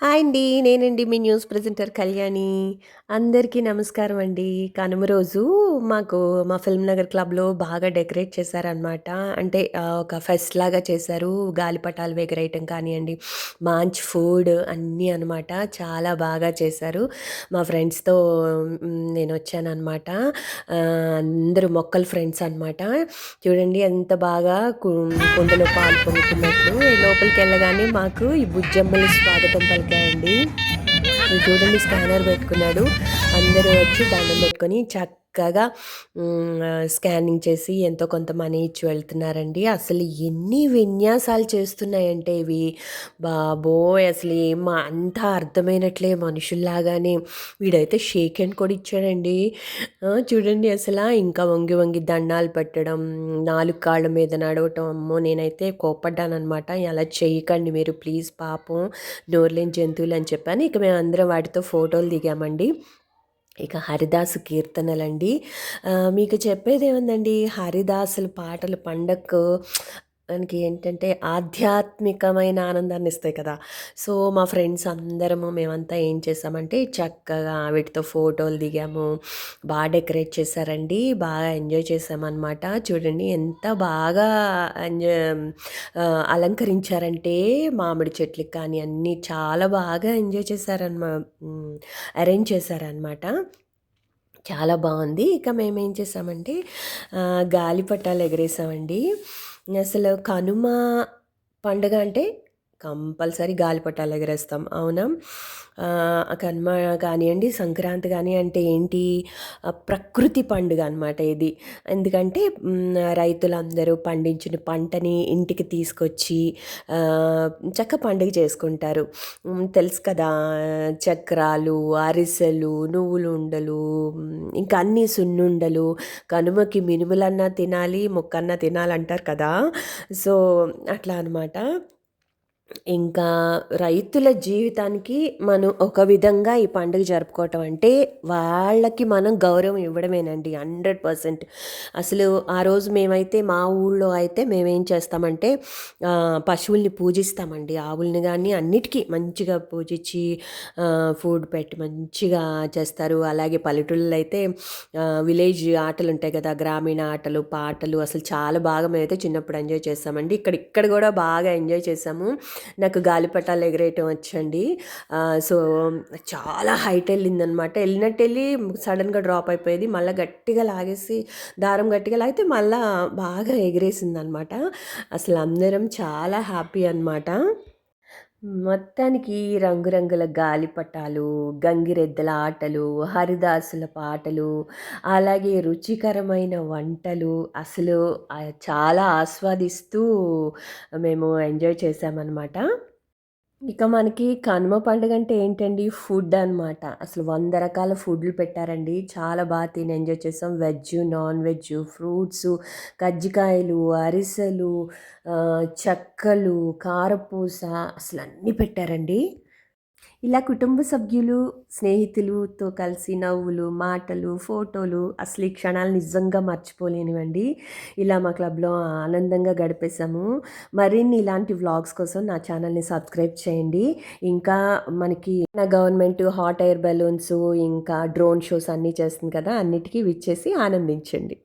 Hi అండి. నేనండి మీ news presenter Kalyani. అందరికీ నమస్కారం అండి. కనుమ రోజు మాకు మా ఫిల్మ్ నగర్ క్లబ్‌లో బాగా డెకరేట్ చేశారనమాట. అంటే ఒక ఫెస్ట్ లాగా చేశారు. గాలిపటాలు ఎగరేయటం కానివ్వండి మంచి ఫుడ్ అన్నీ అనమాట. చాలా బాగా చేశారు. మా ఫ్రెండ్స్‌తో నేను వచ్చానమాట అందరూ మొక్కల ఫ్రెండ్స్ అనమాట. చూడండి ఎంత బాగా కు కుండలో పాలు పొంగుతున్నట్లు లోపలికెళ్ళగానే మాకు ఈ బుజ్జమ్మలు స్వాగతం పలికాయండి. ఇది చూడండి స్కానర్ పెట్టుకున్నాడు. అందరూ వచ్చి దండం పెట్టుకొని చక్కగా స్కానింగ్ చేసి ఎంతో కొంత మనీ ఇచ్చి వెళ్తున్నారండి. అసలు ఎన్ని విన్యాసాలు చేస్తున్నాయంటే ఇవి బాబోయ్! అసలు ఏం అంతా అర్థమైనట్లే మనుషుల్లాగానే. వీడైతే షేక్ హ్యాండ్ కూడా ఇచ్చాడండి. చూడండి అసలు ఇంకా వంగి వంగి దండాలు పెట్టడం, నాలుగు కాళ్ళ మీద నడవటం. అమ్మో! నేనైతే కోపడ్డానమాట అలా చేయకండి మీరు ప్లీజ్ పాపం నోర్లేని జంతువులు అని చెప్పాను. ఇక మేము అందరం వాటితో ఫోటోలు దిగామండి. ఇక హరిదాసు కీర్తనలండి. మీకు మీకు చెప్పేదేముందండి హరిదాసుల పాటలు పండగకు మనకి ఏంటంటే ఆధ్యాత్మికమైన ఆనందాన్ని ఇస్తాయి కదా! సో, మా ఫ్రెండ్స్ అందరము మేమంతా ఏం చేసామంటే చక్కగా వీటితో ఫోటోలు దిగాము. బాగా డెకరేట్ చేశారండి. బాగా ఎంజాయ్ చేసామన్నమాట చూడండి ఎంత బాగా ఎంజాయ్ అలంకరించారంటే మామిడి చెట్లకి కానీ అన్నీ చాలా బాగా ఎంజాయ్ చేశారనమా అరేంజ్ చేశారనమాట. చాలా బాగుంది ఇక మేమేం చేసామంటే గాలిపటాలు ఎగరేసామండి. అసలు కనుమ పండుగ అంటే కంపల్సరీ గాలిపటాలు ఎగరేస్తాం. అవునా? కనుమ కానివ్వండి సంక్రాంతి కానీ అంటే ఏంటి ప్రకృతి పండుగ అనమాట ఇది. ఎందుకంటే రైతులందరూ పండించిన పంటని ఇంటికి తీసుకొచ్చి చక్క పండుగ చేసుకుంటారు. తెలుసు కదా! చక్రాలు, అరిసెలు, నువ్వులు ఉండలు ఇంకా అన్నీ సున్నుండలు. కనుమకి మినుములన్నా తినాలి, మొక్కన్నా తినాలంటారు కదా! సో, అట్లా అనమాట. ఇంకా రైతుల జీవితానికి మనం ఒక విధంగా ఈ పండుగ జరుపుకోవటం అంటే వాళ్ళకి మనం గౌరవం ఇవ్వడమేనండి 100%. అసలు ఆ రోజు మేమైతే మా ఊళ్ళో అయితే మేమేం చేస్తామంటే పశువుల్ని పూజిస్తామండి. ఆవుల్ని కానీ అన్నిటికి మంచిగా పూజించి ఫుడ్ పెట్టి మంచిగా చేస్తారు. అలాగే పల్లెటూళ్ళలో అయితే విలేజ్ ఆటలు ఉంటాయి కదా! గ్రామీణ ఆటలు, పాటలు అసలు చాలా బాగా మేమైతే చిన్నప్పుడు ఎంజాయ్ చేస్తామండి ఇక్కడ ఇక్కడ కూడా బాగా ఎంజాయ్ చేసాము. నాకు గాలిపటాలు ఎగరేయటం వచ్చండి. సో, చాలా హైట్ వెళ్ళిందనమాట వెళ్ళినట్టు వెళ్ళి సడన్గా డ్రాప్ అయిపోయేది. మళ్ళీ గట్టిగా లాగేసి దారం గట్టిగా లాగితే మళ్ళీ బాగా ఎగిరేసిందనమాట. అసలు అందరం చాలా హ్యాపీ అనమాట. మొత్తానికి రంగురంగుల గాలిపటాలు, గంగిరెద్దుల ఆటలు, హరిదాసుల పాటలు, అలాగే రుచికరమైన వంటలు అసలు చాలా ఆస్వాదిస్తూ మేము ఎంజాయ్ చేశామనమాట. ఇక మనకి కనుమ పండుగ అంటే ఏంటండి ఫుడ్ అనమాట. అసలు వంద రకాల ఫుడ్‌లు పెట్టారండి. చాలా బాగా తిని ఎంజాయ్ చేసాం. వెజ్ నాన్ వెజ్ ఫ్రూట్స్ కజ్జికాయలు, అరిసెలు, చెక్కలు, కారపూస అన్నీ పెట్టారండి. ఇలా కుటుంబ సభ్యులు, స్నేహితులతో కలిసి నవ్వులు, మాటలు, ఫోటోలు అసలు ఈ క్షణాలు నిజంగా మర్చిపోలేనివండి. ఇలా మా క్లబ్‌లో ఆనందంగా గడిపేసాము. మరిన్ని ఇలాంటి వ్లాగ్స్ కోసం నా ఛానల్‌ని సబ్స్క్రైబ్ చేయండి. ఇంకా మనకి నా గవర్నమెంట్ హాట్ ఎయిర్ బెలూన్స్ ఇంకా డ్రోన్ షోస్ అన్నీ చేస్తుంది కదా! అన్నిటికీ విచ్చేసి ఆనందించండి.